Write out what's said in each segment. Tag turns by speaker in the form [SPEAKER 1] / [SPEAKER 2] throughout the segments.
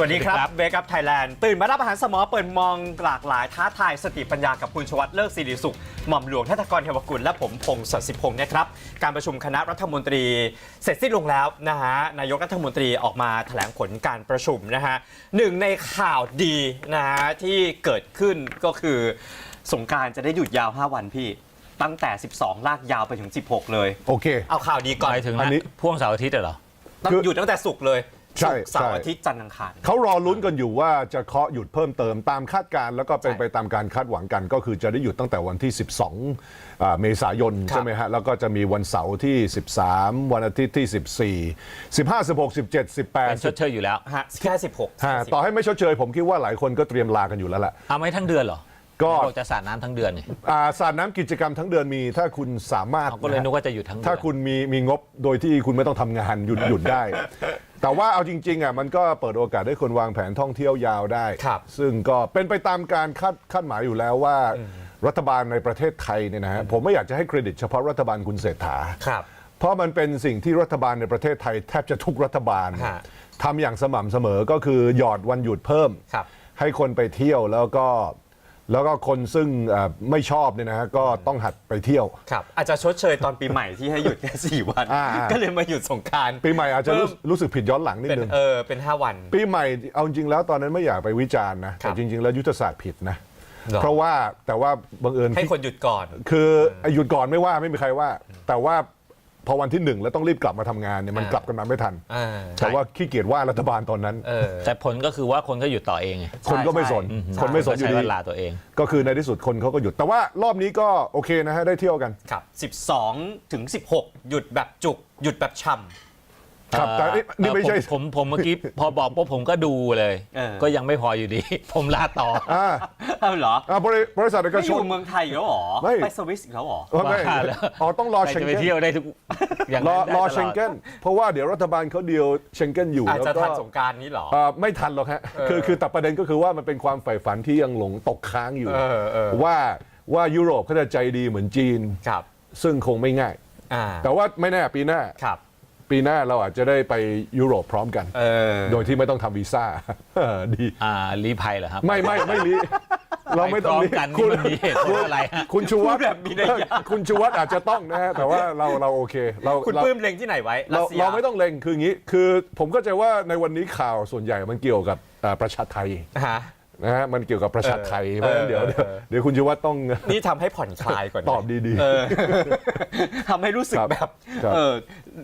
[SPEAKER 1] สวัสดีครับ
[SPEAKER 2] ครับ
[SPEAKER 1] เบกับไทยแลนด์ตื่นมารับอาหารสมอเปิดมองหลากหลายท้าทายสติปัญญากับคุณชวัตเลิกศิริสุข หม่อมหลวงทัตกรเทวกุลและผมพงศ์สัตย์สิพงศ์นะครับ การประชุมคณะรัฐมนตรีเสร็จสิ้นลงแล้วนะฮะนายกรัฐมนตรีออกมาแถลงผลการประชุมนะฮะหนึ่งในข่าวดีนะฮะที่เกิดขึ้นก็คือสงกรารจะได้หยุดยาว 5 วันพี่ตั้งแต่ 12 ลากยาวไปถึง 16 เลย
[SPEAKER 3] โอเค
[SPEAKER 1] เอาข่าวดีก่อน
[SPEAKER 2] หมายถึง
[SPEAKER 3] อันนี้
[SPEAKER 2] พ่วงเสาร์อาทิตย์เหรอ
[SPEAKER 1] ต้อง
[SPEAKER 3] คือ
[SPEAKER 1] หยุดตั้งแต่ศุกร์เลย
[SPEAKER 3] ใช่
[SPEAKER 1] ศุกร์เสาร์
[SPEAKER 3] ใช่
[SPEAKER 1] อาทิตย์จันทร์อังคาร
[SPEAKER 3] เขารอลุ้นกันอยู่ว่าจะเคาะหยุดเพิ่มเติมตามคาดการณ์แล้วก็เป็น
[SPEAKER 1] ใช่
[SPEAKER 3] ไปตามการคาดหวังกัน ก็คือจะได้หยุดตั้งแต่วันที่ 12อ่าเมษายน
[SPEAKER 1] ครับ
[SPEAKER 3] ใช่ไหมฮะแล้วก็จะมีวันเสาร์ที่ 13 วันอาทิตย์ที่ 14 15 16 17
[SPEAKER 2] เป็นชด
[SPEAKER 3] 18
[SPEAKER 2] เชยอยู่แล้ว
[SPEAKER 1] ฮะแค่16
[SPEAKER 3] ฮะต่อให้ไม่ชดเชยผมคิดว่าหลายคนก็เตรียมลากันอยู่แล้วแหละ
[SPEAKER 2] เอาไม่ทั้งเดือนเหรอ
[SPEAKER 3] ก็
[SPEAKER 2] บอกจะสาดน้ำทั้งเดือนไง
[SPEAKER 3] อ่าสาดน้ำกิจกรรมทั้งเดือนมีถ้าคุณสามารถ
[SPEAKER 2] เขาก็เลย
[SPEAKER 3] นะฮะ
[SPEAKER 2] นึกว่าจะหยุดทั้งเดือน
[SPEAKER 3] ถ้าคุณมีมีงบโดยที่คุณไม่ต้องทำงานหยุดหยุดได้ แต่ว่าเอาจริงๆอะมันก็เปิดโอกาสให้คนวางแผนท่องเที่ยวยาวได้
[SPEAKER 1] ครับ
[SPEAKER 3] ซึ่งก็เป็นไปตามการคาดคาดหมายอยู่แล้วว่า รัฐบาลในประเทศไทยเนี่ยนะฮะผมไม่อยากจะให้เครดิตเฉพาะรัฐบาลคุณเศรษฐา
[SPEAKER 1] ครับ
[SPEAKER 3] เพราะมันเป็นสิ่งที่รัฐบาลในประเทศไทยแทบจะทุกรัฐบาล
[SPEAKER 1] ฮะ
[SPEAKER 3] ทำอย่างสม่ำเสมอก็คือหยอดวันหยุดเพิ่ม
[SPEAKER 1] ครับ
[SPEAKER 3] ให้คนไปเที่ยวแล้วก็ แล้วก็คนซึ่งเอ่อไม่ชอบเนี่ยนะฮะก็ต้องหัดไปเที่ยว
[SPEAKER 1] ครับ อาจจะชดเชยตอนปีใหม่ที่ให้หยุดแค่4วัน
[SPEAKER 3] อ่าอ่า
[SPEAKER 1] ก็เลยมาหยุดสงกราร
[SPEAKER 3] ปีใหม่อาจจะรู้
[SPEAKER 1] เพิ่ม
[SPEAKER 3] รู้สึกผิดย้อนหลังนิด
[SPEAKER 1] เป็น
[SPEAKER 3] นึง
[SPEAKER 1] เออเป็น5วัน
[SPEAKER 3] ปีใหม่เอาจริงๆแล้วตอนนั้นไม่อยากไปวิจารณ์นะ
[SPEAKER 1] ครั
[SPEAKER 3] แต่
[SPEAKER 1] บ
[SPEAKER 3] จริง ๆ แล้วยุทธศาสตร์ผิดนะ
[SPEAKER 1] หรอ
[SPEAKER 3] เพราะว่าแต่ว่าบังเอิญ
[SPEAKER 1] ให้คนหยุดก่อน
[SPEAKER 3] คือไอ้หยุดก่อนไม่ว่าไม่มีใครว่า แต่ว่า พอวันที่หนึ่งแล้วต้องรีบกลับมาทำงานเนี่ยมัน
[SPEAKER 1] อ่า
[SPEAKER 3] กลับกันมาไม่ทัน
[SPEAKER 1] อ่า
[SPEAKER 3] แต่ว่าขี้เกียจว่ารัฐบาลตอนนั้น
[SPEAKER 1] เออ
[SPEAKER 2] แต่ผลก็คือว่าคนก็หยุดต่อเองไง
[SPEAKER 3] คนก็ไม่สน
[SPEAKER 1] ใช่ใช่
[SPEAKER 3] คนไม่สนอยู่
[SPEAKER 2] ใช้
[SPEAKER 3] ดี
[SPEAKER 2] เวลาตัวเอง
[SPEAKER 3] ก็คือในที่สุดคนเขาก็หยุด แต่ว่ารอบนี้ก็โอเคนะฮะได้เที่ยวกัน
[SPEAKER 1] ครับ 12 ถึง 16 หยุดแบบจุก หยุดแบบช่ำ
[SPEAKER 3] ครับแต่เอ๊ะนี่ไม่ใช่
[SPEAKER 2] เอ่อผมผมผมเมื่อกี้พอบอกปุ๊บผมก็ดูเลย
[SPEAKER 1] เออ
[SPEAKER 2] ก็ยังไม่พออยู่ดี ผมลาต่อ
[SPEAKER 3] อ่า
[SPEAKER 1] เอาเหรอ
[SPEAKER 3] อ่าบริบริษัทเอก
[SPEAKER 1] ไม่อ
[SPEAKER 3] ชน
[SPEAKER 1] ยู่เมืองไทยอีกแล้วเหรอ
[SPEAKER 3] ไม่
[SPEAKER 1] ไปสวิสอีกแล้วเหรอ
[SPEAKER 3] เออไม่
[SPEAKER 2] บ้าแล้ว
[SPEAKER 3] อ๋อต้องรอ
[SPEAKER 2] ใคร
[SPEAKER 3] เชง
[SPEAKER 2] จะไป
[SPEAKER 3] เก้น
[SPEAKER 2] เที่ยวได้ทุกอย่าง
[SPEAKER 3] รอ
[SPEAKER 2] นั้นได้
[SPEAKER 3] รอ
[SPEAKER 2] ตลด
[SPEAKER 3] เชงเก้นเพราะว่าเดี๋ยวรัฐบาลเขาเดียวเชงเก้นอยู่
[SPEAKER 1] อาจ
[SPEAKER 3] แล้ว
[SPEAKER 1] จะ
[SPEAKER 3] ก็
[SPEAKER 1] ทันสงกรารนี้เหรอ
[SPEAKER 3] เอ่อไม่ทันหรอกฮะ
[SPEAKER 1] เออ
[SPEAKER 3] คือคือแต่ประเด็นก็คือว่ามันเป็นความใฝ่ฝันที่ยังหลงตกค้างอยู่
[SPEAKER 1] เออเออ
[SPEAKER 3] ว่าว่ายุโรปเขาจะใจดีเหมือนจีน
[SPEAKER 1] ครับ
[SPEAKER 3] ซึ่งคงไม่ง่าย
[SPEAKER 1] อ่า
[SPEAKER 3] แต่ว่าไม่แน่ปีหน้า
[SPEAKER 1] ครับ
[SPEAKER 3] ปีหน้าเราอาจจะได้ไปยุโรปพร้อมกัน
[SPEAKER 1] เออ
[SPEAKER 3] โดยที่ไม่ต้องทำวีซ่า เออดี
[SPEAKER 2] อ่ารีภัยเหรอครับ
[SPEAKER 3] ไม่ไม่ไม่รีเราไม่ต้องรี
[SPEAKER 2] ไปพร้อมกันนี่มันมีเหตุผลอะไรฮะ
[SPEAKER 3] คุณชูวัฒน์
[SPEAKER 1] พูดแบบมีนัยยะ
[SPEAKER 3] คุณชูวัฒน์อาจจะต้องนะฮะแต่ว่าเราเราโอเค เรา
[SPEAKER 1] คุณ
[SPEAKER 3] เรา
[SPEAKER 1] ปลื้มเล็งที่ไหนไว้รั
[SPEAKER 3] เรา
[SPEAKER 1] สเซีย
[SPEAKER 3] เราไม่ต้องเล็งคืออย่างนี้ คือผมเข้าใจว่าในวันนี้ข่าวส่วนใหญ่มันเกี่ยวกับเอ่อประชาไทย
[SPEAKER 1] ฮะ
[SPEAKER 3] นะฮะมันเกี่ยวกับประชาไทย
[SPEAKER 1] เออ
[SPEAKER 3] เพราะฉะนั้นเดี๋ยว
[SPEAKER 1] เออ
[SPEAKER 3] เดี๋ยว
[SPEAKER 1] เออ
[SPEAKER 3] เดี๋ยวคุณชูวัฒน์ต้อง
[SPEAKER 1] นี่ทำให้ผ่อนคลายก่อนนะ
[SPEAKER 3] ตอบดีๆ
[SPEAKER 1] เออทำให้รู้สึก
[SPEAKER 3] ครับ
[SPEAKER 1] แบบ
[SPEAKER 3] ครับ
[SPEAKER 1] เออ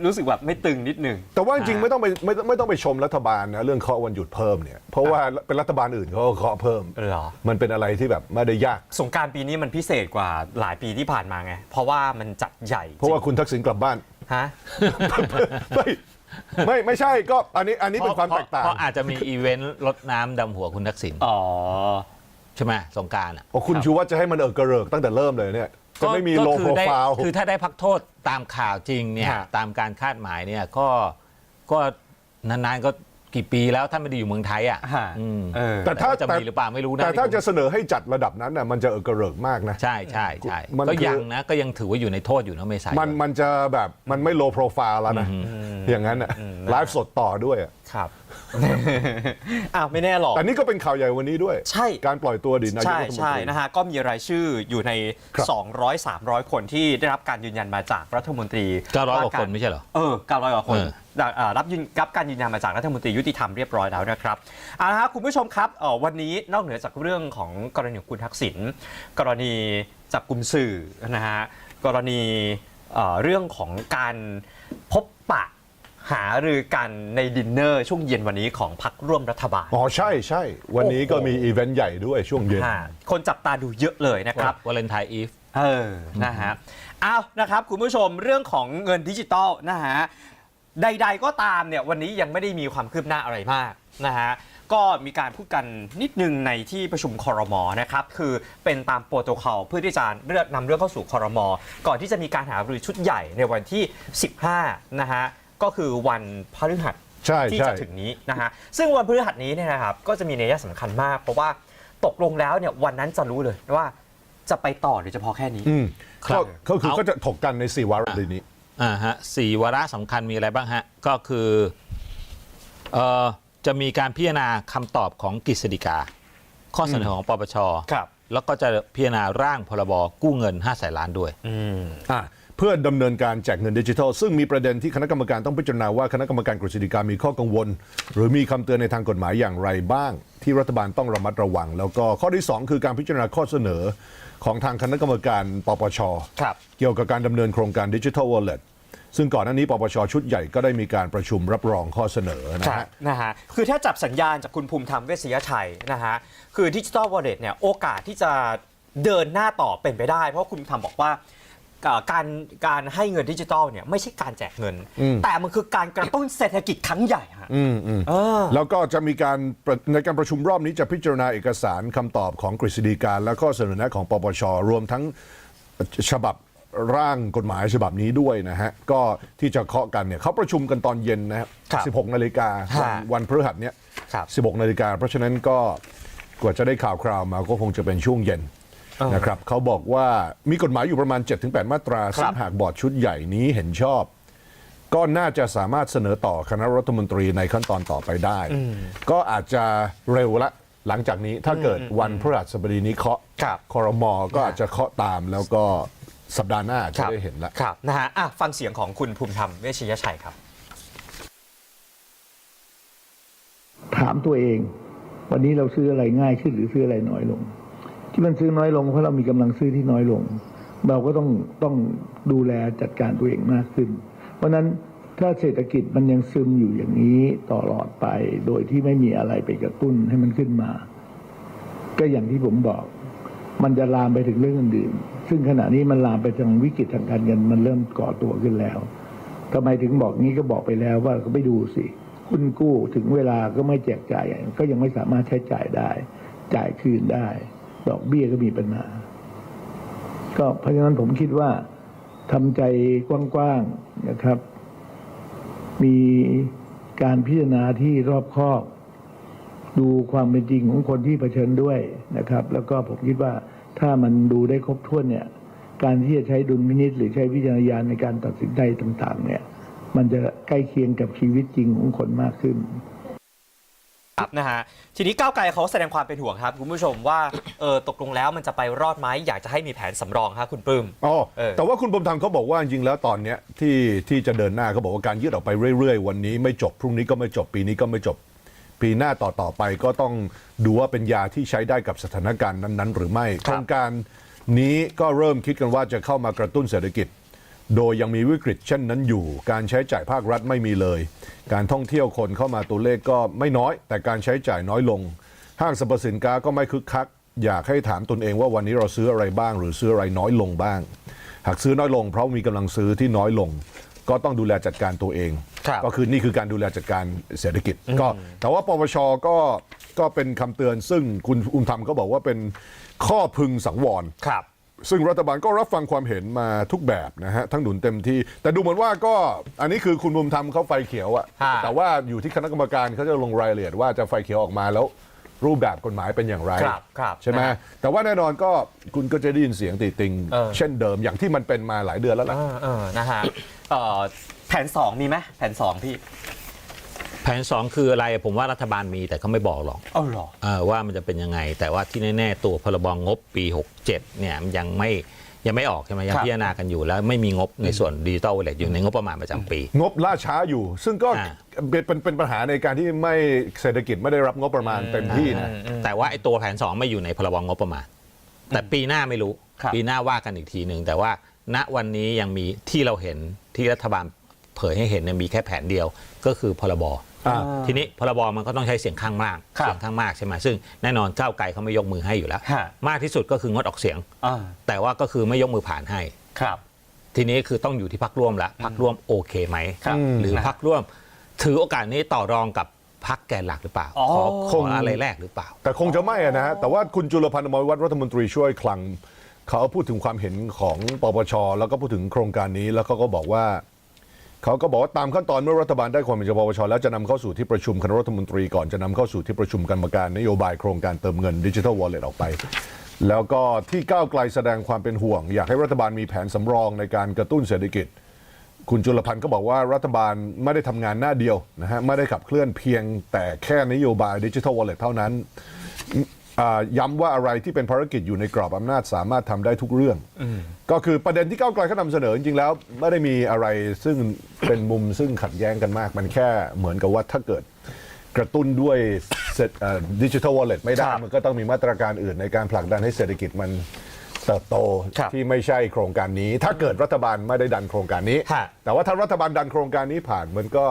[SPEAKER 1] รู้สึกแบบไม่ตึงนิดนึง
[SPEAKER 3] แต่ว่าจริงๆไม่ต้องไปไม่ไม่ต้องไปชมรัฐบาลนะเรื่องเคาะวันหยุดเพิ่มเนี่ยเพราะว่าเป็นรัฐบาลอื่นเขาก็เคาะเพิ่ม
[SPEAKER 1] เหรอ
[SPEAKER 3] มันเป็นอะไรที่แบบไม่ได้ยาก
[SPEAKER 1] สงกรารปีนี้มันพิเศษกว่าหลายปีที่ผ่านมาไง เพราะว่ามันจัดใหญ่
[SPEAKER 3] เพราะว่าคุณทักษิณกลับบ้าน
[SPEAKER 1] ฮะ
[SPEAKER 3] ไม่ ไม่ไม่ใช่ก็อันนี้อันนี้เป็นความแตกต่าง
[SPEAKER 2] เพราะอาจจะมีอีเวนต์รดน้ำดำหัวคุณทักษิณ
[SPEAKER 1] อ๋อ
[SPEAKER 2] ใช่ไหมสงกรารอะ
[SPEAKER 3] โอ้คุณชูวัฒน์จะให้มันเออกระเริกตั้งแต่เริ่มเลยเนี่ยจะไม่มี
[SPEAKER 2] ก็
[SPEAKER 3] โล
[SPEAKER 2] คื
[SPEAKER 3] โปร
[SPEAKER 2] ได้
[SPEAKER 3] ไฟล์
[SPEAKER 2] คือถ้าได้พักโทษตามข่าวจริงเนี่ย
[SPEAKER 1] ฮะ
[SPEAKER 2] ตามการคาดหมายเนี่ยก็ก็นานๆก็ กี่ปีแล้วท่านไม่ได้อยู่เมืองไทยอะ
[SPEAKER 1] ฮะ
[SPEAKER 2] อืม
[SPEAKER 1] เออ
[SPEAKER 3] แต่ถ้า
[SPEAKER 2] ว่าจะ
[SPEAKER 3] แต่
[SPEAKER 2] มีหรือเปล่าไม่รู้นะ
[SPEAKER 3] แต่ถ้าจะเสนอให้จัดระดับนั้นน่ะมันจะเออกระเริกมากนะ
[SPEAKER 2] ใช่ใช่ใช่
[SPEAKER 3] มัน
[SPEAKER 2] ก็
[SPEAKER 3] คือ
[SPEAKER 2] ยังนะก็ยังถือว่าอยู่ในโทษอยู่นะเมษายน
[SPEAKER 3] มันมันจะแบบมันไม่โลโปรไฟล์แล้วนะอย่างนั้นอะไลฟ์สดต่อด้วยอะ
[SPEAKER 1] ครับ อ้าวไม่แน่หรอก
[SPEAKER 3] แต่นี่ก็เป็นข่าวใหญ่วันนี้ด้วย
[SPEAKER 1] ใช่
[SPEAKER 3] การปล่อยตัวอดีตนายก
[SPEAKER 1] ใช่
[SPEAKER 3] รัฐมนตรี
[SPEAKER 1] ใช่นะฮะก็มีรายชื่ออยู่ใน
[SPEAKER 3] ครับ
[SPEAKER 1] 200 300 คนที่ได้รับการยืนยันมาจากรัฐมนตรี
[SPEAKER 2] เก้าร้อยกว่าคนไม่ใช่เหรอ
[SPEAKER 1] เออ900กว่าคน
[SPEAKER 2] เออ
[SPEAKER 1] ได้เอ่อ รับยืนรับการยืนยันมาจากรัฐมนตรียุติธรรมเรียบร้อยแล้วนะครับเอาละฮะคุณผู้ชมครับเอ่อวันนี้นอกเหนือจากเรื่องของกรณีของคุณทักษิณกรณีจับกลุ่มสื่อนะฮะกรณีเอ่อเรื่องของการพบปะหารือกันในดินเนอร์ช่วงเย็นวันนี้ของพรรคร่วมรัฐบาล
[SPEAKER 3] อ๋อ ใช่ใช่ วันนี้ก็
[SPEAKER 1] โอ้โห
[SPEAKER 3] มีอีเวนต์ใหญ่ด้วยช่วงเย็น
[SPEAKER 1] ฮะคนจับตาดูเยอะเลยนะครับ
[SPEAKER 2] วาเลนไทน์อีฟ
[SPEAKER 1] เออ นะฮะเอานะครับ คุณผู้ชมเรื่องของเงินดิจิตอลนะฮะ ใด ๆ ก็ตามเนี่ยวันนี้ยังไม่ได้มีความคืบหน้าอะไรมากนะฮะก็มีการพูดกันนิดนึงในที่ประชุมคอรมอนะครับคือเป็นตามโปรโตคอลเพื่อที่จะเลือกนำเรื่องเข้าสู่คอรมอก่อนที่จะมีการหารือชุดใหญ่ในวันที่ 15นะฮะก็คือวันพฤหัส
[SPEAKER 3] ใช่
[SPEAKER 1] ที่
[SPEAKER 3] ใช่
[SPEAKER 1] จะถึงนี้นะฮะซึ่งวันพฤหัสนี้เนี่ยนะครับก็จะมีนัยสำคัญมาก เพราะว่าตกลงแล้วเนี่ยวันนั้นจะรู้เลยว่าจะไปต่อหรือจะพอแค่นี้
[SPEAKER 3] อืม
[SPEAKER 2] ครับ
[SPEAKER 3] ก็ก็คือ
[SPEAKER 2] เอา
[SPEAKER 3] ก็จะถกกันในสี่วาระเลยนี้
[SPEAKER 2] อ่าฮะสี่วาระสำคัญมีอะไรบ้างฮะ ก็คือเอ่อจะมีการพิจารณาคำตอบของกฤษฎีกา ข้อเสนอของปปช
[SPEAKER 1] ครับ
[SPEAKER 2] แล้วก็จะพิจารณาร่างพรบกู้เงิน5แสนล้านด้วย
[SPEAKER 1] อืม
[SPEAKER 3] อะเพื่อดำเนินการแจกเงินดิจิทัล ซึ่งมีประเด็นที่คณะกรรมการต้องพิจารณาว่าคณะกรรมการกฤษฎีกามีข้อกังวล หรือมีคำเตือนในทางกฎหมายอย่างไรบ้าง ที่รัฐบาลต้องระมัดระวัง แล้วก็ข้อที่ 2 คือการพิจารณาข้อเสนอของทางคณะกรรมการปปช
[SPEAKER 1] ครับ
[SPEAKER 3] เกี่ยวกับการดำเนินโครงการดิจิทัลวอลเล็ตซึ่งก่อนหน้านี้ปปชชุดใหญ่ก็ได้มีการประชุมรับรองข้อเสนอนะ
[SPEAKER 1] ครั
[SPEAKER 3] ฮะ
[SPEAKER 1] บนะฮะคือถ้าจับสัญญาณจากคุณภูมิธรรมเวชยชัยนะฮะคือดิจิ t a ลวอลเล็ตเนี่ยโอกาสที่จะเดินหน้าต่อเป็นไปได้ เพราะคุณภูมิธรรมบอกว่า เอ่อการการให้เงินดิจิทัลเนี่ยไม่ใช่การแจกเงิน แต่มันคือการกระตุ้นเศรษฐกิจครั้งใหญ่ฮะ
[SPEAKER 3] อืมอืม
[SPEAKER 1] เออ
[SPEAKER 3] แล้วก็จะมีการประในการประชุมรอบนี้จะพิจารณาเอกสารคำตอบของกฤษฎีกาและข้อเสนอแนะของปปชรวมทั้งฉบับร่างกฎหมายฉบับนี้ด้วยนะฮะ ก็ที่จะเคาะกันเนี่ยเขาประชุมกันตอนเย็นนะค
[SPEAKER 1] ครั
[SPEAKER 3] รับ16 นาฬิกาวัน
[SPEAKER 1] ฮะ
[SPEAKER 3] วันพฤหัสเนี่ย
[SPEAKER 1] ครับ
[SPEAKER 3] 16 นาฬิกาเพราะฉะนั้นก็กว่าจะได้ข่าวคราวมาก็คงจะเป็นช่วงเย็น
[SPEAKER 1] เออ
[SPEAKER 3] นะครับเขาบอกว่ามีกฎหมายอยู่ประมาณ 7-8 มาตรา
[SPEAKER 1] ครับ
[SPEAKER 3] ซึ่งหากบอร์ดชุดใหญ่นี้เห็นชอบ ก็น่าจะสามารถเสนอต่อคณะรัฐมนตรีในขั้นตอนต่อไปได้ ก็อาจจะเร็วละหลังจากนี้ถ้าเกิดวันพฤหัสบดีนี้เคาะ
[SPEAKER 1] ครับ
[SPEAKER 3] คอรมอก็อาจจะเคาะตามแล้วก็สัปดาห์หน้าจะได้เห็นละ
[SPEAKER 1] ครับนะฮะอะฟังเสียงของคุณภูมิธรรมเวชยชัยครับ
[SPEAKER 4] ถามตัวเอง วันนี้เราซื้ออะไรง่ายขึ้นหรือซื้ออะไรน้อยลง ที่มันซื้อน้อยลงเพราะเรามีกำลังซื้อที่น้อยลง เราก็ต้องต้องดูแลจัดการตัวเองมากขึ้น เพราะฉะนั้นถ้าเศรษฐกิจมันยังซึมอยู่อย่างนี้ตลอดไป โดยที่ไม่มีอะไรไปกระตุ้นให้มันขึ้นมา ก็อย่างที่ผมบอก มันจะลามไปถึงเรื่องอื่นซึ่งขณะนี้มันลามไปทางวิกฤตทางการเงินมันเริ่มก่อตัวขึ้นแล้วทำไมถึงบอกงี้ก็บอกไปแล้วว่าก็ไปดูสิคุณกู้ถึงเวลาก็ไม่แจกจ่ายก็ยังไม่สามารถใช้จ่ายได้ จ่ายคืนได้ ดอกเบี้ยก็มีปัญหา ก็เพราะฉะนั้นผมคิดว่าทำใจกว้างๆนะครับ มีการพิจารณาที่รอบคอบ ดูความเป็นจริงของคนที่เผชิญด้วยนะครับ แล้วก็ผมคิดว่าถ้ามันดูได้ครบถ้วนเนี่ย การที่จะใช้ดุลพินิษหรือใช้วิจารณญาณในการตัดสินใจต่าง ๆ เนี่ย มันจะใกล้เคียงกับชีวิตจริงของคนมากขึ้น
[SPEAKER 1] ครับนะฮะทีนี้ก้าวไกลเขาแสดงความเป็นห่วงครับ คุณผู้ชมว่าเออตกลงแล้วมันจะไปรอดไหมอยากจะให้มีแผนสำรองครับคุณปลื้ม
[SPEAKER 3] อ๋อ
[SPEAKER 1] เออ
[SPEAKER 3] แต่ว่าคุณบมธรรมเขาบอกว่าจริงๆแล้วตอนเนี้ยที่ที่จะเดินหน้าเขาบอกว่าการยืดออกไปเรื่อยๆ วันนี้ไม่จบพรุ่งนี้ก็ไม่จบปีนี้ก็ไม่จบ ปีหน้าต่อต่อๆไปก็ต้องดูว่าเป็นยาที่ใช้ได้กับสถานการณ์นั้นๆ หรือไม่โครงการนี้ก็เริ่มคิดกันว่าจะเข้ามากระตุ้นเศรษฐกิจ โดยยังมีวิกฤตเช่นนั้นอยู่ การใช้จ่ายภาครัฐไม่มีเลย การท่องเที่ยวคนเข้ามาตัวเลขก็ไม่น้อย แต่การใช้จ่ายน้อยลง ห้างสรรพสินค้าก็ไม่คึกคัก อยากให้ถามตนเองว่าวันนี้เราซื้ออะไรบ้าง หรือซื้ออะไรน้อยลงบ้าง หากซื้อน้อยลง เพราะมีกำลังซื้อที่น้อยลง ก็ต้องดูแลจัดการตัวเอง
[SPEAKER 1] ครับ
[SPEAKER 3] ก็คือนี่คือการดูแลจัดการเศรษฐกิจ ก็ แต่ว่าปปชก็ก็เป็นคำเตือนซึ่งคุณอุมธรรมก็บอกว่าเป็นข้อพึงสังวร
[SPEAKER 1] ครับ
[SPEAKER 3] ซึ่งรัฐบาลก็รับฟังความเห็นมาทุกแบบนะฮะทั้งหนุนเต็มที่ แต่ดูเหมือนว่าก็อันนี้คือคุณบุมธรรมเขาไฟเขียวอะ
[SPEAKER 1] ฮะ
[SPEAKER 3] แต่ว่าอยู่ที่คณะกรรมการเขาจะลงรายละเอียดว่าจะไฟเขียวออกมาแล้วรูปแบบกฎหมายเป็นอย่างไร
[SPEAKER 1] ครับครับ
[SPEAKER 3] ใช่ไหม
[SPEAKER 1] นะฮะ
[SPEAKER 3] แต่ว่าแน่นอนก็คุณก็จะได้ยินเสียงติติง
[SPEAKER 1] เออ
[SPEAKER 3] เช่นเดิมอย่างที่มันเป็นมาหลายเดือนแล้ว
[SPEAKER 1] เอ
[SPEAKER 3] ล่ะ
[SPEAKER 1] อเออนะฮะเอ่อแผน2มีไหมแผน2พี่
[SPEAKER 2] แผน 2 คืออะไรผมว่ารัฐบาลมีแต่เขาไม่บอกหรอก
[SPEAKER 1] เอ้าเหรอ
[SPEAKER 2] เออว่ามันจะเป็นยังไง แต่ว่าที่แน่ๆตัวพรบงบปี 67 เนี่ยมันยังไม่ยังไม่ออกใช่ไหมยัง
[SPEAKER 1] ครับ
[SPEAKER 2] พิจารณากันอยู่แล้วไม่มีงบในส่วนดิจิตอลวอลเล็ตอยู่ในงบประมาณประจำปี
[SPEAKER 3] งบล่าช้าอยู่ ซึ่งก็
[SPEAKER 2] อ่า
[SPEAKER 3] เป็นเป็นเป็นปัญหาในการที่ไม่เศรษฐกิจไม่ได้รับงบประมาณเต็มที่นะ
[SPEAKER 2] แต่ว่าไอ้ตัวแผน 2 ไม่อยู่ในพรบงบประมาณ แต่ปีหน้าไม่รู้
[SPEAKER 1] ครับ
[SPEAKER 2] ปีหน้าว่ากันอีกทีหนึ่ง แต่ว่าณวันนี้ยังมีที่เราเห็นที่รัฐบาลเผยให้เห็นเนี่ยมีแค่แผนเดียวก็คือพรบ
[SPEAKER 3] อ่า
[SPEAKER 2] ทีนี้พรบมันก็ต้องใช้เสียงข้างมาก
[SPEAKER 1] ครับ
[SPEAKER 2] เสียงข้างมากใช่ไหมซึ่งแน่นอนก้าวไกลเขาไม่ยกมือให้อยู่แล้ว
[SPEAKER 1] ฮะ
[SPEAKER 2] มากที่สุดก็คืองดออกเสียง
[SPEAKER 1] อ่า
[SPEAKER 2] แต่ว่าก็คือไม่ยกมือผ่านให้
[SPEAKER 1] ครับ
[SPEAKER 2] ทีนี้คือต้องอยู่ที่พักร่วมละพักร่วมโอเคไหม
[SPEAKER 1] ครับ
[SPEAKER 2] หรือพักร่วม ถือโอกาสนี้ต่อรองกับพักแกนหลักหรือเปล่า
[SPEAKER 1] อ๋อ
[SPEAKER 2] ขอขออะไรแรกหรือเปล่า
[SPEAKER 3] แต่คงจะไม่อะนะฮะแต่ว่าคุณจุลพันธ์อมรวัฒน์รัฐมนตรีช่วยคลังเขาพูดถึงความเห็นของปปชแล้วก็พูดถึงโครงการนี้แล้วเขาก็บอกว่า เขาก็บอกว่าตามขั้นตอนเมื่อรัฐบาลได้ความเห็นจากปปชแล้วจะนำเข้าสู่ที่ประชุมคณะรัฐมนตรีก่อนจะนำเข้าสู่ที่ประชุมกรรมการนโยบายโครงการเติมเงินดิจิทัลวอลเล็ตออกไป แล้วก็ที่ก้าวไกลแสดงความเป็นห่วง อยากให้รัฐบาลมีแผนสำรองในการกระตุ้นเศรษฐกิจ คุณจุลพันธ์ก็บอกว่ารัฐบาลไม่ได้ทำงานหน้าเดียวนะฮะไม่ได้ขับเคลื่อนเพียงแต่แค่นโยบายดิจิทัลวอลเล็ตเท่านั้น อ่าย้ำว่าอะไรที่เป็นภารกิจอยู่ในกรอบอำนาจสามารถทำได้ทุกเรื่อง ก็คือประเด็นที่ก้าวไกลเขานำเสนอจริงๆแล้วไม่ได้มีอะไรซึ่งเป็นมุมซึ่งขัดแย้งกันมาก มันแค่เหมือนกับว่าถ้าเกิดกระตุ้นด้วยดิจิทัลวอลเล็ตไม่ได้
[SPEAKER 1] ครับ
[SPEAKER 3] มันก็ต้องมีมาตรการอื่นในการผลักดันให้เศรษฐกิจมันเติบโต
[SPEAKER 1] ครับ
[SPEAKER 3] ที่ไม่ใช่โครงการนี้ ถ้าเกิดรัฐบาลไม่ได้ดันโครงการนี้
[SPEAKER 1] ฮะ
[SPEAKER 3] แต่ว่าถ้ารัฐบาลดันโครงการนี้ผ่านมันก็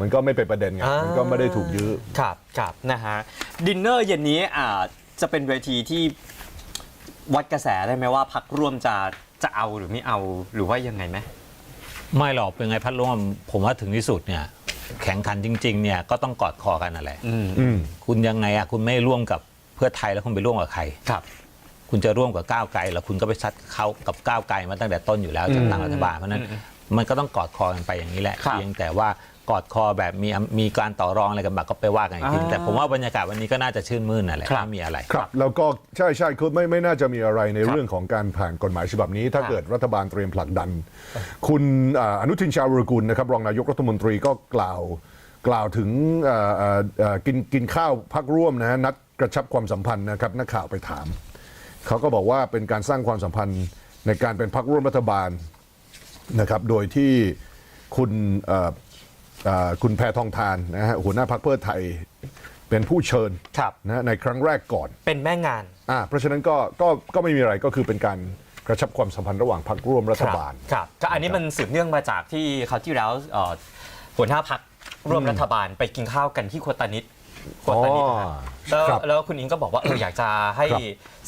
[SPEAKER 3] มันก็ไม่เป็นประเด็นไง
[SPEAKER 1] อ่ามั
[SPEAKER 3] มันก็ไม่ได้ถูกยื้อ
[SPEAKER 1] ครับครับนะฮะ ดินเนอร์เย็นนี้อ่าจะเป็นเวทีที่วัดกระแสได้ไหมว่าพักร่วมจะจะเอาหรือไม่เอาหรือว่ายังไงไหม
[SPEAKER 2] ไม่หรอกเป็นไงพัดร่วม ผมว่าถึงที่สุดเนี่ยแข่งขันจริงๆเนี่ยก็ต้องกอดคอกันนั่นแหละ
[SPEAKER 1] อืม
[SPEAKER 3] อืม
[SPEAKER 2] คุณยังไงอะคุณไม่ร่วมกับเพื่อไทยแล้วคุณไปร่วมกับใคร
[SPEAKER 1] ครับ
[SPEAKER 2] คุณจะร่วมกับก้าวไกลแล้วคุณก็ไปซัดเขากับก้าวไกลมาตั้งแต่ต้นอยู่แล้วจากตั้งรัฐบาลเพราะฉะนั้นมันก็ต้องกอดคอกันไปอย่างนี้แหละ
[SPEAKER 1] ครับ
[SPEAKER 2] เพียงแต่ว่า กอดคอแบบมีมีการต่อรองอะไรกันแบบก็ไปว่ากันอีกที
[SPEAKER 1] อ่า
[SPEAKER 2] แต่ผมว่าบรรยากาศวันนี้ก็น่าจะชื่นมื่นนั่นแหละ
[SPEAKER 1] ครับ
[SPEAKER 2] ไม่มีอะไร
[SPEAKER 3] ครับ แล้วก็ใช่ใช่คือไม่ไม่น่าจะมีอะไรในเรื่องของการผ่านกฎหมายฉบับนี้ ถ้า
[SPEAKER 1] ครับ
[SPEAKER 3] เกิดรัฐบาลเตรียมผลักดัน คุณอ่าอนุทินชาญวรกุลนะครับรองนายกรัฐมนตรีก็กล่าวกล่าวถึงเอ่อเอ่อเอ่อกินกินข้าวพักร่วมนะฮะนัดกระชับความสัมพันธ์นะครับนักข่าวไปถาม เขาก็บอกว่าเป็นการสร้างความสัมพันธ์ในการเป็นพักร่วมรัฐบาลนะครับ โดยที่คุณเอ่อเอ่อ คุณแพทองทานนะฮะหัวหน้าพักเพื่อไทยเป็นผู้เชิญ
[SPEAKER 1] ครับ
[SPEAKER 3] นะฮะในครั้งแรกก่อน
[SPEAKER 1] เป็นแม่งาน
[SPEAKER 3] อ่าเพราะฉะนั้นก็ก็ก็ไม่มีอะไรก็คือเป็นการกระชับความสัมพันธ์ระหว่างพรรคร่วมรัฐบาล
[SPEAKER 1] ครับก็อันนี้มันสืบเนื่องมาจากที่เขาวที่แล้วเอ่อหัวหน้าพักร่วมรัฐบาลไปกินข้าวกันที่โควตานิด โควตานิดนะฮะ
[SPEAKER 3] อ๋อ
[SPEAKER 1] แล้ว
[SPEAKER 3] ครับ
[SPEAKER 1] แล้วคุณอิงก็บอกว่าเอออยากจะให้
[SPEAKER 3] ครับ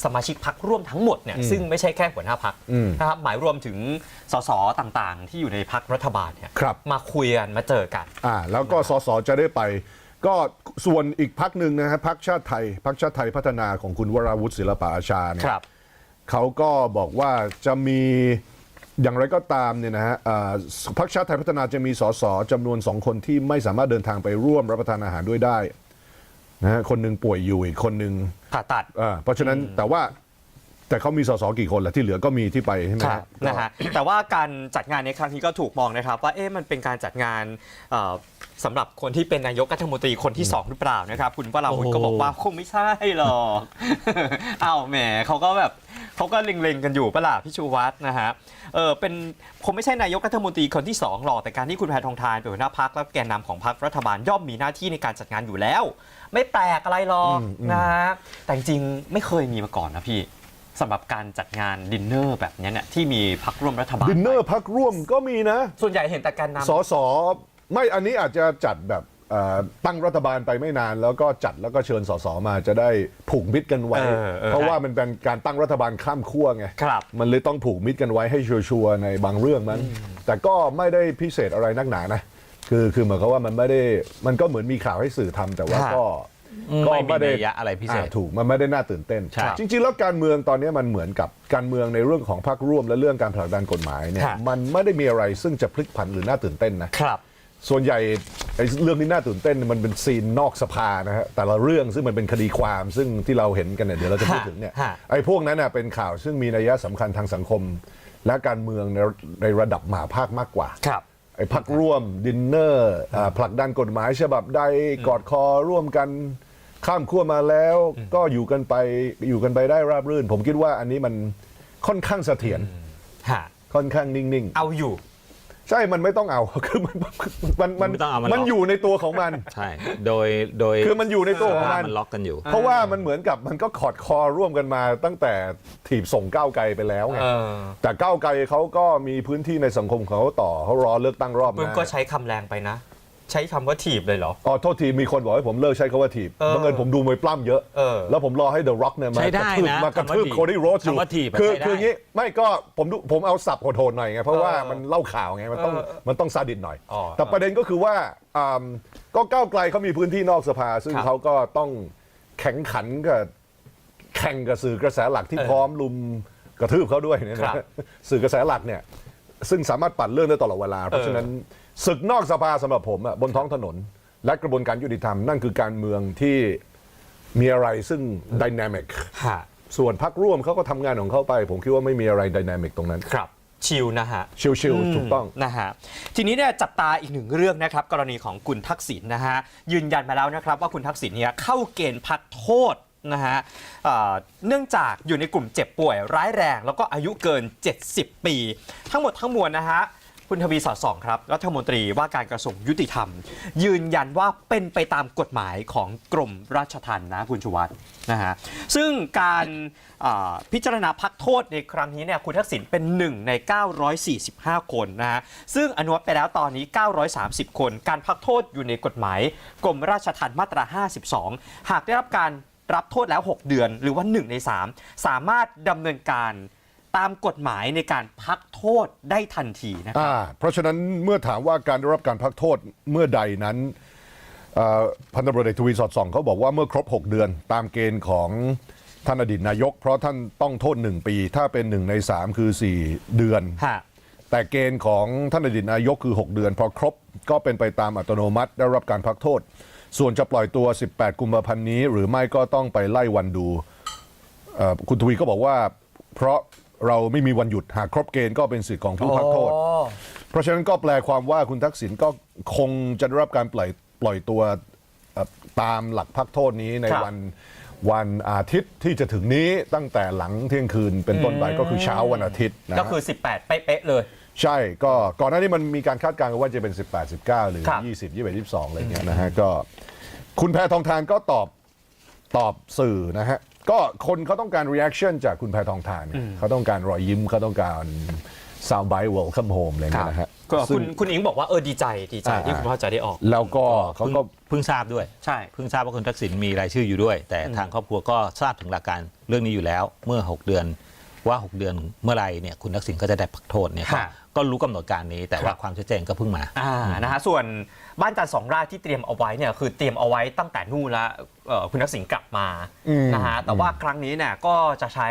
[SPEAKER 1] สมาชิกพักร่วมทั้งหมดเนี่ยซึ่งไม่ใช่แค่หัวหน้าพัก
[SPEAKER 3] อืม
[SPEAKER 1] นะครับหมายรวมถึงสสต่างๆ ที่อยู่ในพักรัฐบาลเนี่ย
[SPEAKER 3] ครับ
[SPEAKER 1] มาคุยกันมาเจอกัน
[SPEAKER 3] อ่าแล้วก็สสจะได้ไป ก็ส่วนอีกพักหนึ่งนะฮะพักชาติไทยพักชาติไทยพัฒนาของคุณวราวุฒิศิลปะอาชาเนี่ย
[SPEAKER 1] ครับ
[SPEAKER 3] เขาก็บอกว่าจะมีอย่างไรก็ตามเนี่ยนะฮะอ่าพรรคชาติไทยพัฒนาจะมีสสจำนวนสองคนที่ไม่สามารถเดินทางไปร่วมรับประทานอาหารด้วยได้ นะฮะคนหนึ่งป่วยอยู่อีกคนหนึ่ง
[SPEAKER 1] ผ่าตัด
[SPEAKER 3] อ่าเพราะฉะนั้นแต่ว่าแต่เขามีสสกี่คนล่ะที่เหลือก็มีที่ไปใช่ไหม
[SPEAKER 1] ครับ
[SPEAKER 3] ฮะ
[SPEAKER 1] นะฮะแต่ว่าการจัดงานในครั้งนี้ก็ถูกมองนะครับ ว่าเอ๊ะมันเป็นการจัดงานเอ่อสำหรับคนที่เป็นนายกรัฐมนตรีคนที่สองหรือเปล่านะครับ คุณวราวุฒิก็บอกว่าคงไม่ใช่หรอก อ้าวแหมเขาก็แบบ เขาก็เล็งๆกันอยู่ปะล่ะพี่ชูวัฒน์นะฮะเออเป็นคงไม่ใช่นายกรัฐมนตรีคนที่สองหรอกแต่การที่คุณแพทองทานเป็นหัวหน้าพักและแกนนำของพักรัฐบาลย่อมมีหน้าที่ในการจัดงานอยู่แล้ว ไม่แปลกอะไรหรอกนะฮะแต่จริงๆไม่เคยมีมาก่อนนะพี่สำหรับการจัดงานดินเนอร์แบบเนี้ยเนี่ยที่มีพักร่วมรัฐบาล
[SPEAKER 3] ดินเนอร์พักร่วมก็มีนะ
[SPEAKER 1] ส่วนใหญ่เห็นแต่การนำ
[SPEAKER 3] สสไม่อันนี้อาจจะจัดแบบเอ่อ ตั้งรัฐบาลไปไม่นาน แล้วก็จัดแล้วก็เชิญสสมาจะได้ผูกมิตรกันไว้
[SPEAKER 1] เออเออ
[SPEAKER 3] เพราะว่ามันเป็นการตั้งรัฐบาลข้ามขั้วไง
[SPEAKER 1] ครับ
[SPEAKER 3] มันเลยต้องผูกมิตรกันไว้ให้ชัวร์ๆในบางเรื่องมันแต่ก็ไม่ได้พิเศษอะไรนักหนานะคือคือหมายความว่ามันไม่ได้มันก็เหมือนมีข่าวให้สื่อทำแต่ว่า
[SPEAKER 1] ครับ
[SPEAKER 3] ก็
[SPEAKER 2] ไม่มีนัยยะอะไรพิเศษ
[SPEAKER 3] อ่าถูกมันไม่ได้น่าตื่นเต้น
[SPEAKER 2] ใช่
[SPEAKER 3] จริง ๆ แล้วการเมืองตอนนี้มันเหมือนกับการเมืองในเรื่องของพรรคร่วมและเรื่องการผลักดันกฎหมายเนี่ย
[SPEAKER 1] ครับ
[SPEAKER 3] มันไม่ได้มีอะไรซึ่งจะพลิกผันหรือน่าตื่นเต้นนะ
[SPEAKER 1] ครับ
[SPEAKER 3] ส่วนใหญ่ ไอ้เรื่องที่น่าตื่นเต้นมันเป็นซีนนอกสภานะฮะแต่ละเรื่องซึ่งมันเป็นคดีความซึ่งที่เราเห็นกันเนี่ยเดี๋ยวเราจะพูดถึงเนี่ย
[SPEAKER 1] ฮะ
[SPEAKER 3] ไอ้พวกนั้นน่ะเป็นข่าวซึ่งมีนัยสำคัญทางสังคม และการเมืองในในระดับมหาภาคมากกว่า
[SPEAKER 1] ครับ
[SPEAKER 3] ไอ้พักร่วมดินเนอร์อ่าผลักดันกฎหมายฉบับใดกอดคอร่วมกันข้ามขั้วมาแล้ว ก็อยู่กันไปอยู่กันไปได้ราบรื่น ผมคิดว่าอันนี้มันค่อนข้างเสถียร
[SPEAKER 1] ฮะ
[SPEAKER 3] ค่อนข้างนิ่ง
[SPEAKER 1] เอาอยู่
[SPEAKER 3] ๆ ใช่มันไม่ต้องเอา คือมันมันมัน
[SPEAKER 2] ไม่ต้องเอามัน
[SPEAKER 3] มัน
[SPEAKER 2] หรอก
[SPEAKER 3] อยู่ในตัวของมัน
[SPEAKER 2] ใช่ โดยโดย
[SPEAKER 3] คือมันอยู่ในตัวของมัน
[SPEAKER 2] มันล็อกกันอยู่
[SPEAKER 3] เพราะว่ามันเหมือนกับมันก็ขอดคอร่วมกันมาตั้งแต่ถีบส่งก้าวไกลไปแล้วไง
[SPEAKER 1] เออ
[SPEAKER 3] แต่ก้าวไกลเขาก็มีพื้นที่ในสังคมของเขาต่อเขารอเลือกตั้งรอบห
[SPEAKER 1] มึง
[SPEAKER 3] น้า
[SPEAKER 1] ก็ใช้คำแรงไปนะ ใช้คำว่าถีบเลยเหรอ
[SPEAKER 3] อ๋อโทษทีมีคนบอกให้ผมเลิกใช้คำว่าถีบ
[SPEAKER 1] เออ
[SPEAKER 3] บังเอิญผมดูมวยปล้ำเยอะ
[SPEAKER 1] เออ
[SPEAKER 3] แล้วผมรอให้ The Rock เนี่ยมา
[SPEAKER 2] ใช้
[SPEAKER 3] ก
[SPEAKER 2] ได้
[SPEAKER 3] ระทืบ
[SPEAKER 2] นะ
[SPEAKER 3] มากระทืบ
[SPEAKER 2] คำว่าถีบ
[SPEAKER 3] โคดี้โรสอยู่
[SPEAKER 2] คำว่าถีบอะ
[SPEAKER 3] คือ
[SPEAKER 2] ใช้ได้
[SPEAKER 3] คืออย่างนี้ไม่ก็ผมดูผมเอาสับโหดๆหน่อยไง เพราะว่า
[SPEAKER 1] เออ
[SPEAKER 3] มันเล่าข่าวไง มันต้อง
[SPEAKER 1] เออ
[SPEAKER 3] มันต้องซาดิสหน่อย
[SPEAKER 1] อ๋อ
[SPEAKER 3] แต่ประเด็นก็คือว่าอ่าก็ก้าวไกลเขามีพื้นที่นอกสภา ซึ่ง
[SPEAKER 1] ครับ
[SPEAKER 3] เขาก็ต้องแข่งขันกับแข่งกับสื่อกระแสหลักที่
[SPEAKER 1] เออ
[SPEAKER 3] พร้อมลุมกระทืบเขาด้วยเนี่ย
[SPEAKER 1] ครั
[SPEAKER 3] นะ
[SPEAKER 1] บ
[SPEAKER 3] สื่อกระแสหลักเนี่ยซึ่งสามารถปัดเรื่องได้ตลอดเวลาเพราะฉะนั้น ศึกนอกสภาสำหรับผมอะบนท้องถนน และกระบวนการยุติธรรม นั่นคือการเมืองที่มีอะไรซึ่งดินามิก
[SPEAKER 1] ฮะ
[SPEAKER 3] ส่วนพักร่วมเขาก็ทำงานของเขาไป ผมคิดว่าไม่มีอะไรดินามิกตรงนั้น
[SPEAKER 1] ครับชิลนะฮะ
[SPEAKER 3] ชิลๆถูกต้อง
[SPEAKER 1] นะฮะทีนี้เนี่ยจับตาอีกหนึ่งเรื่องนะครับ กรณีของคุณทักษิณนะฮะยืนยันมาแล้วนะครับ ว่าคุณทักษิณเนี่ยเข้าเกณฑ์พักโทษนะฮะเอ่อเนื่องจากอยู่ในกลุ่มเจ็บป่วยร้ายแรง แล้วก็อายุเกิน 70 ปี ทั้งหมดทั้งมวลนะฮะ คุณทวีสอดส่องครับ รัฐมนตรีว่าการกระทรวงยุติธรรม ยืนยันว่าเป็นไปตามกฎหมายของกรมราชทัณฑ์นะคุณชูวัตนะฮะซึ่งการพิจารณาพักโทษในครั้งนี้เนี่ยคุณทักษิณเป็นหนึ่งใน 945 คนนะฮะซึ่งอนุมัติไปแล้วตอนนี้ 930 คน การพักโทษอยู่ในกฎหมายกรมราชทัณฑ์มาตรา 52 หากได้รับการรับโทษแล้ว 6 เดือนหรือว่า 1 ใน 3 สามารถดำเนินการ ตามกฎหมายในการพักโทษได้ทันทีนะครับ
[SPEAKER 3] อ่าเพราะฉะนั้นเมื่อถามว่าการได้รับการพักโทษเมื่อใดนั้นเอ่อพันตำรวจเอกทวีสอดส่องเขาบอกว่าเมื่อครบ 6 เดือน ตามเกณฑ์ของท่านอดีตนายก เพราะท่านต้องโทษ 1 ปี ถ้าเป็น 1 ใน 3 คือ 4 เดือน
[SPEAKER 1] ฮะ
[SPEAKER 3] แต่เกณฑ์ของท่านอดีตนายกคือ 6 เดือน พอครบก็เป็นไปตามอัตโนมัติได้รับการพักโทษ ส่วนจะปล่อยตัว 18 กุมภาพันธ์นี้ หรือไม่ก็ต้องไปไล่วันดูเอ่อคุณทวีก็บอกว่า เพราะ เราไม่มีวันหยุดหากครบเกณฑ์ก็เป็นสิทธิ์ของผู้พักโทษ เพราะฉะนั้นก็แปลความว่าคุณทักษิณก็คงจะได้รับการปล่อยปล่อยตัวเอ่อตามหลักพักโทษนี้ใน
[SPEAKER 1] ครับ
[SPEAKER 3] วันวันอาทิตย์ที่จะถึงนี้ตั้งแต่หลังเที่ยงคืนเป็นต้นไปก็คือเช้าวันอาทิตย์นะ
[SPEAKER 1] ก็คือ 18 เป๊ะๆเลย
[SPEAKER 3] ใช่ก็ก่อนหน้านี้มันมีการคาดการณ์กันว่าจะเป็น 18 19 หรือ
[SPEAKER 1] ครับ
[SPEAKER 3] 20 21 22 อะไรเงี้ยนะฮะก็ คุณแพทองทานก็ตอบตอบสื่อนะฮะ ก็คนเขาต้องการ reaction จากคุณแพทองทานเนี่ยเขาต้องการรอยยิ้มเขาต้องการ sound bite welcome home อะไรเงี้ยนะฮะ
[SPEAKER 1] ก็
[SPEAKER 3] ซึ่
[SPEAKER 1] คุ
[SPEAKER 3] ง
[SPEAKER 1] ณคุณอิงบอกว่าเออดีใจดีใจที่
[SPEAKER 3] อ่า
[SPEAKER 1] คุณพ่อจะได้ออก
[SPEAKER 3] แล้วก็เขาก็
[SPEAKER 2] เพิ่งทราบด้วย
[SPEAKER 1] ใช่
[SPEAKER 2] เพิ่งทราบว่าคุณทักษิณมีรายชื่ออยู่ด้วย แต่ทางครอบครัวก็ทราบถึงหลักการเรื่องนี้อยู่แล้วเมื่อ 6 เดือน ว่า 6 เดือนเมื่อไหรเนี่ยคุณทักษิณก็จะได้พักโทษเนี่ยก็
[SPEAKER 1] ค่ะ
[SPEAKER 2] ก็รู้กำหนดการนี้แต่ว่าความชัดเจนก็เพิ่งมา
[SPEAKER 1] อ่านะฮะส่วนบ้านจันทร์สองราชที่เตรียมเอาไว้เนี่ยคือเตรียมเอาไว้ตั้งแต่นู่นแล้วเอ่อคุณทักษิณกลับมา
[SPEAKER 3] อืม
[SPEAKER 1] นะฮะแต่ว่าครั้งนี้เนี่ยก็จะใช้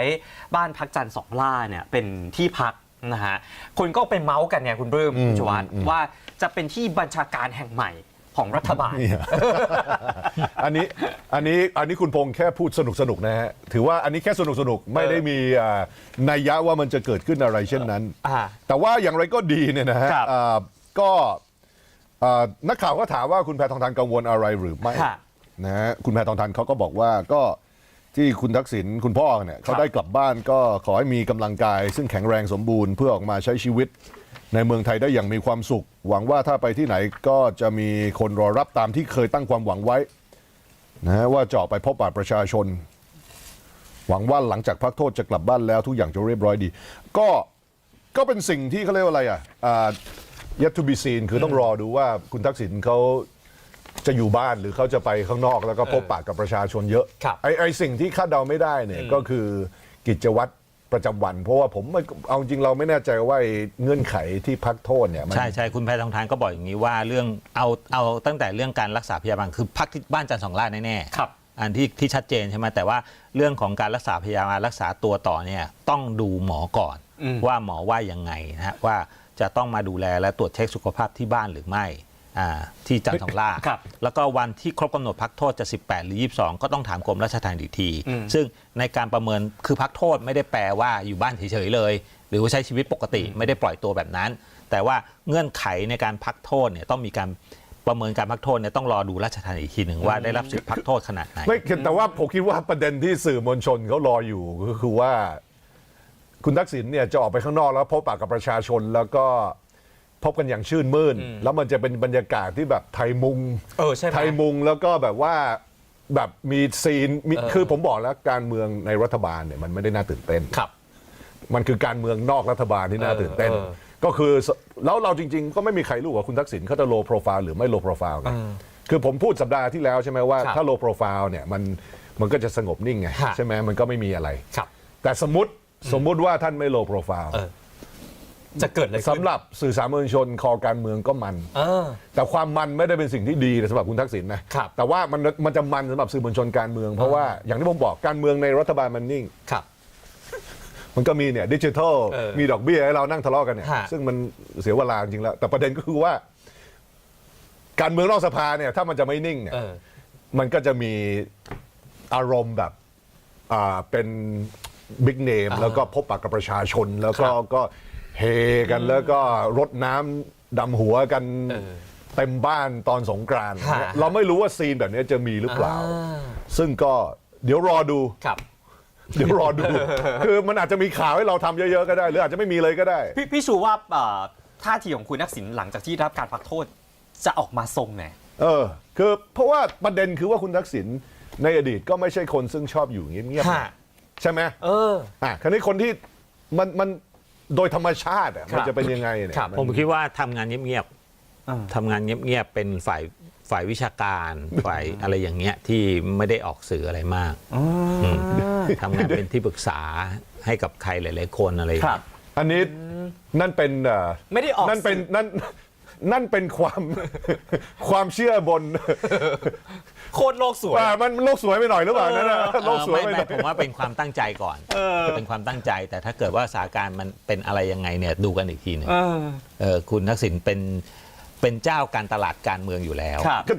[SPEAKER 1] บ้านพักจันทร์สองล่าเนี่ยเป็นที่พักนะฮะคนก็ไปเมาส์กันเนี่ยคุณเบิ้มคุณชวัตว่าจะเป็นที่บัญชาการแห่งใหม่ ของรัฐบาล
[SPEAKER 3] เนี่ยอันนี้อันนี้อันนี้คุณพงษ์แค่พูดสนุกสนุกๆนะฮะ ถือว่าอันนี้แค่สนุกสนุกๆไม่ได้มีอ่านัยยะว่ามันจะเกิดขึ้นอะไรเช่นนั้น
[SPEAKER 1] อ่า
[SPEAKER 3] แต่ว่าอย่างไรก็ดีเนี่ยนะฮะ
[SPEAKER 1] ครับ
[SPEAKER 3] อ่าก็อ่านักข่าวก็ถามว่าคุณแพทองทานกังวลอะไรหรือไม่
[SPEAKER 1] ค่ะ
[SPEAKER 3] นะฮะคุณแพทองทานเขาก็บอกว่าก็ที่คุณทักษิณคุณพ่อเนี่ยเขาได้กลับบ้านก็ขอให้มีกำลังกาย ซึ่งแข็งแรงสมบูรณ์เพื่อออกมาใช้ชีวิต ในเมืองไทยได้อย่างมีความสุข หวังว่าถ้าไปที่ไหนก็จะมีคนรอรับตามที่เคยตั้งความหวังไว้นะฮะว่าจะออกไปพบปะประชาชน หวังว่าหลังจากพักโทษจะกลับบ้านแล้วทุกอย่างจะเรียบร้อยดี ก็ก็เป็นสิ่งที่เขาเรียกว่าอะไรอะอ่า yet to be seen คือต้องรอดูว่าคุณทักษิณเขาจะอยู่บ้านหรือเขาจะไปข้างนอกแล้วก็พบปะกับประชาชนเยอะ
[SPEAKER 1] ครับ
[SPEAKER 3] ไอไอสิ่งที่คาดเดาไม่ได้เนี่ยก็คือกิจวัตร ประจำวัน เพราะว่าผมไม่เอาจริงเราไม่แน่ใจว่าไอ้เงื่อนไขที่พักโทษเนี่ยมัน
[SPEAKER 2] ใช่ใช่คุณแพทองทานก็บอกอย่างนี้ว่าเรื่องเอาเอาตั้งแต่เรื่องการรักษาพยาบาลคือพักที่บ้านจันทร์สองล่าแน่ๆ
[SPEAKER 1] ครับ
[SPEAKER 2] อันที่ที่ชัดเจนใช่ไหมแต่ว่าเรื่องของการรักษาพยาบาลรักษาตัวต่อเนี่ยต้องดูหมอก่อน
[SPEAKER 1] อืม
[SPEAKER 2] ว่าหมอว่ายังไงนะฮะว่าจะต้องมาดูแลและตรวจเช็คสุขภาพที่บ้านหรือไม่อ่า ที่จันทร์สองล่า
[SPEAKER 1] ครับ
[SPEAKER 2] แล้วก็วันที่ครบกำหนดพักโทษจะ 18 หรือ 22 ก็ต้องถามกรมราชทัณฑ์อีกที
[SPEAKER 1] อืม
[SPEAKER 2] ซึ่งในการประเมินคือพักโทษไม่ได้แปลว่าอยู่บ้านเฉยๆเลย หรือว่าใช้ชีวิตปกติไม่ได้ปล่อยตัวแบบนั้น แต่ว่าเงื่อนไขในการพักโทษเนี่ยต้องมีการประเมินการพักโทษเนี่ยต้องรอดูราชทัณฑ์อีกทีหนึ่งว่าได้รับสิทธิพักโทษขนาดไหน
[SPEAKER 3] ไม่แต่ว่าผมคิดว่าประเด็นที่สื่อมวลชนเขารออยู่ก็คือว่า คุณทักษิณเนี่ยจะออกไปข้างนอกแล้วพบปะกับประชาชนแล้วก็ พบกันอย่างชื่นมื่น แล้วมันจะเป็นบรรยากาศที่แบบไทยมุง
[SPEAKER 1] เออใช่ไหม
[SPEAKER 3] ไทยมุงแล้วก็แบบว่าแบบมีซีนมี
[SPEAKER 1] เออ
[SPEAKER 3] คือผมบอกแล้วการเมืองในรัฐบาลเนี่ยมันไม่ได้น่าตื่นเต้น
[SPEAKER 1] ครับ
[SPEAKER 3] มันคือการเมืองนอกรัฐบาลที่น่า
[SPEAKER 1] เออ
[SPEAKER 3] ตื่นเต้น
[SPEAKER 1] เออ
[SPEAKER 3] ก็คือสแล้วเราจริง ๆ ก็ไม่มีใครรู้ว่าคุณทักษิณเขาจะโลโปรไฟล์หรือไม่โลโปรไฟล์กันคือผมพูดสัปดาห์ที่แล้วใช่ไหมว่า
[SPEAKER 1] ครับ
[SPEAKER 3] ถ้าโลโปรไฟล์เนี่ยมันมันก็จะสงบนิ่งไง
[SPEAKER 1] ฮะ
[SPEAKER 3] ใช่ไหมมันก็ไม่มีอะไร
[SPEAKER 1] ครับ
[SPEAKER 3] แต่สมมติสมมุติว่าท่านไม่โลโปรไฟล์
[SPEAKER 1] เออ จะเกิดอะไรขึ้น
[SPEAKER 3] สำหรับสื่อสารมวลชนคอการเมืองก็มัน
[SPEAKER 1] เออ
[SPEAKER 3] แต่ความมันไม่ได้เป็นสิ่งที่ดีสำหรับคุณทักษิณนะครับ แต่ว่ามันมันจะมันสำหรับสื่อมวลชนการเมืองเพราะว่าอย่างที่ผมบอกการเมืองในรัฐบาลมันนิ่ง
[SPEAKER 1] ครับ
[SPEAKER 3] มันก็มีเนี่ยดิจิทัล
[SPEAKER 1] เออ
[SPEAKER 3] มีดอกเบี้ยให้เรานั่งทะเลาะกันเนี่ย
[SPEAKER 1] ฮะ
[SPEAKER 3] ซึ่งมันเสียเวลาจริงๆแล้ว แต่ประเด็นก็คือว่า การเมืองนอกสภาเนี่ย ถ้ามันจะไม่นิ่งเนี่ย
[SPEAKER 1] เออ
[SPEAKER 3] มันก็จะมีอารมณ์แบบอ่าเป็นบิ๊กเนม
[SPEAKER 1] อ่า
[SPEAKER 3] แล้วก็พบปะกับประชาชน แล้วก็
[SPEAKER 1] ครับ
[SPEAKER 3] ก็ เฮกันแล้วก็รดน้ำดำหัวกัน
[SPEAKER 1] เออ
[SPEAKER 3] เต็มบ้านตอนสงกรานต์
[SPEAKER 1] ฮะ
[SPEAKER 3] เราไม่รู้ว่าซีนแบบนี้จะมีหรือเปล่า
[SPEAKER 1] อ่า
[SPEAKER 3] ซึ่งก็เดี๋ยวรอดู
[SPEAKER 1] ครับ
[SPEAKER 3] เดี๋ยวรอดู คือมันอาจจะมีข่าวให้เราทำเยอะๆก็ได้ หรืออาจจะไม่มีเลยก็ได้
[SPEAKER 1] พี่พี่ชูว่าเอ่อท่าทีของคุณทักษิณหลังจากที่ได้รับการพักโทษจะออกมาทรงไหน
[SPEAKER 3] เออ คือเพราะว่าประเด็นคือว่าคุณทักษิณในอดีตก็ไม่ใช่คนซึ่งชอบอยู่เงียบ
[SPEAKER 1] ฮะ
[SPEAKER 3] ๆใช่ไหม
[SPEAKER 1] เออ
[SPEAKER 3] อะคราวนี้คนที่มันมัน โดยธรรมชาติอะ
[SPEAKER 1] ครับ
[SPEAKER 3] มันจะเป็นยังไงเนี่ย
[SPEAKER 1] ครับ
[SPEAKER 3] น
[SPEAKER 2] ผมคิดว่าทำงานเงียบ
[SPEAKER 1] อ่า
[SPEAKER 2] ๆทำงานเงียบๆเป็นฝ่ายฝ่ายวิชาการ ฝ่ายอะไรอย่างเงี้ยที่ไม่ได้ออกสื่ออะไรมากมทำงานเป็นที่ปรึกษาให้กับใครหลาย ๆ คนอะไรอย่าง
[SPEAKER 1] ครั
[SPEAKER 2] เงี้
[SPEAKER 1] บ
[SPEAKER 2] ย
[SPEAKER 3] อันนี้นั่นเป็นเอ่อ
[SPEAKER 1] ไม่ได้ออก
[SPEAKER 3] นั่นเป็น
[SPEAKER 1] สื่อ
[SPEAKER 3] นั่น นั่นเป็นความ ความเชื่อบน
[SPEAKER 1] โคตรโลกสวย
[SPEAKER 3] อ่ามันโลกสวยไปหน่อยหรือเปล่านั่นน่ะโลกสวย
[SPEAKER 2] เออ
[SPEAKER 3] ไป
[SPEAKER 2] ไม่
[SPEAKER 3] หน่
[SPEAKER 2] ไม่
[SPEAKER 3] อย
[SPEAKER 2] ผมว่าเป็นความตั้งใจก่อน
[SPEAKER 1] เออ
[SPEAKER 2] เป็นความตั้งใจ แต่ถ้าเกิดว่าสถานการณ์มันเป็นอะไรยังไงเนี่ยดูกันอีกทีหนึง
[SPEAKER 1] เออ
[SPEAKER 2] เออคุณทักษิณเป็นเป็นเจ้าการตลาดการเมืองอยู่แล้ว
[SPEAKER 1] ครับ
[SPEAKER 3] ก็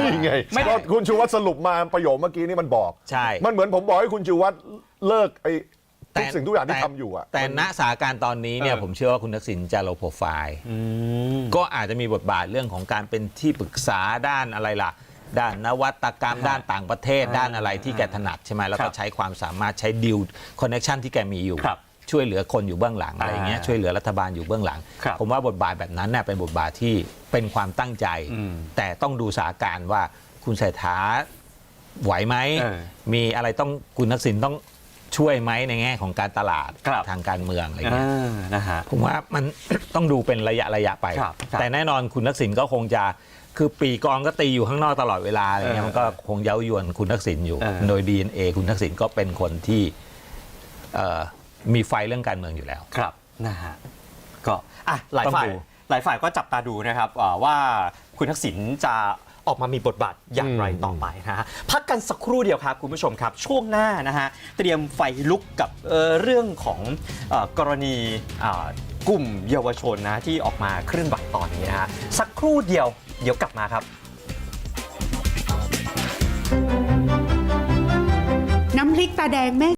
[SPEAKER 3] นี่ไง
[SPEAKER 1] ไม่ได้
[SPEAKER 3] ก็คุณชูวัตรสรุปมาประโยคเมื่อกี้นี่มันบอก
[SPEAKER 2] ใช่
[SPEAKER 3] มันเหมือนผมบอกให้คุณชูวัตรเลิกไอ้ ทุกสิ่งทุกอย่างที่
[SPEAKER 2] แต่
[SPEAKER 3] ทำอยู่อะ
[SPEAKER 2] แต่ณสถานการณ์ตอนนี้เนี่ย
[SPEAKER 1] เออ
[SPEAKER 2] ผมเชื่อว่าคุณทักษิณจะโลโปรไฟล์ก็อาจจะมีบทบาทเรื่องของการเป็นที่ปรึกษาด้านอะไรล่ะ ด้านนวัตกรรม
[SPEAKER 1] อ่า
[SPEAKER 2] ด้านต่างประเทศ ด้านอะไรที่แกถนัดใช่ไหมแล้ว
[SPEAKER 1] ค
[SPEAKER 2] ก็
[SPEAKER 1] รับ
[SPEAKER 2] ใช้ความสามารถใช้ดิวคอนเน t ชันที่แกมีอยู่
[SPEAKER 1] ครับ
[SPEAKER 2] ช่วยเหลือคนอยู่เบื้องหลังอะไรเงี้ย
[SPEAKER 1] อ่า
[SPEAKER 2] ช่วยเหลือรัฐบาลอยู่เบื้องหลัง
[SPEAKER 1] ครับ
[SPEAKER 2] ผมว่าบทบาทแบบนั้นเน่ยเป็นบทบาทที่เป็นความตั้งใจ
[SPEAKER 1] อืม
[SPEAKER 2] แต่ต้องดูสถานการณ์ว่าคุณเศรษฐาไหวไหม
[SPEAKER 1] เออ
[SPEAKER 2] มีอะไรต้องคุณทักษิณต้อง ช่วยไหมในแง่ของการตลาด
[SPEAKER 1] ครับ
[SPEAKER 2] ทางการเมืองอะไร
[SPEAKER 1] อ่
[SPEAKER 2] เงี้ยา
[SPEAKER 1] นะฮะ
[SPEAKER 2] ผมว่ามัน ต้องดูเป็นระยะระยะไป
[SPEAKER 1] ครับครับ
[SPEAKER 2] แต่แน่นอนคุณทักษิณก็คงจะคือปีกองก็ตีอยู่ข้างนอกตลอดเวลาอะไรเงี้ย
[SPEAKER 1] เออ
[SPEAKER 2] มันก็คงเย้ายวนคุณทักษิณอยู่
[SPEAKER 1] เออ
[SPEAKER 2] โดย DNA คุณทักษิณก็เป็นคนที่เอ่อมีไฟเรื่องการเมืองอยู่แล้ว
[SPEAKER 1] ครับนะฮะก็อะหลาย
[SPEAKER 2] ต้อง
[SPEAKER 1] ฝ่าย
[SPEAKER 2] ดู
[SPEAKER 1] หลายฝ่ายก็จับตาดูนะครับอ่าว่าคุณทักษิณจะ ออกมามีบทบาทอย่างไรต่อไปนะฮะพักกันสักครู่เดียวครับคุณผู้ชมครับ ช่วงหน้านะฮะเตรียมไฟลุกกับเอ่อเรื่องของเออกรณีอ่ากลุ่มเยาวชนนะที่ออกมาเคลื่อนไหวตอนนี้นะฮะสักครู่เดียวเดี๋ยวกลับมาครับ
[SPEAKER 5] น้ำพริกตาแดงแม่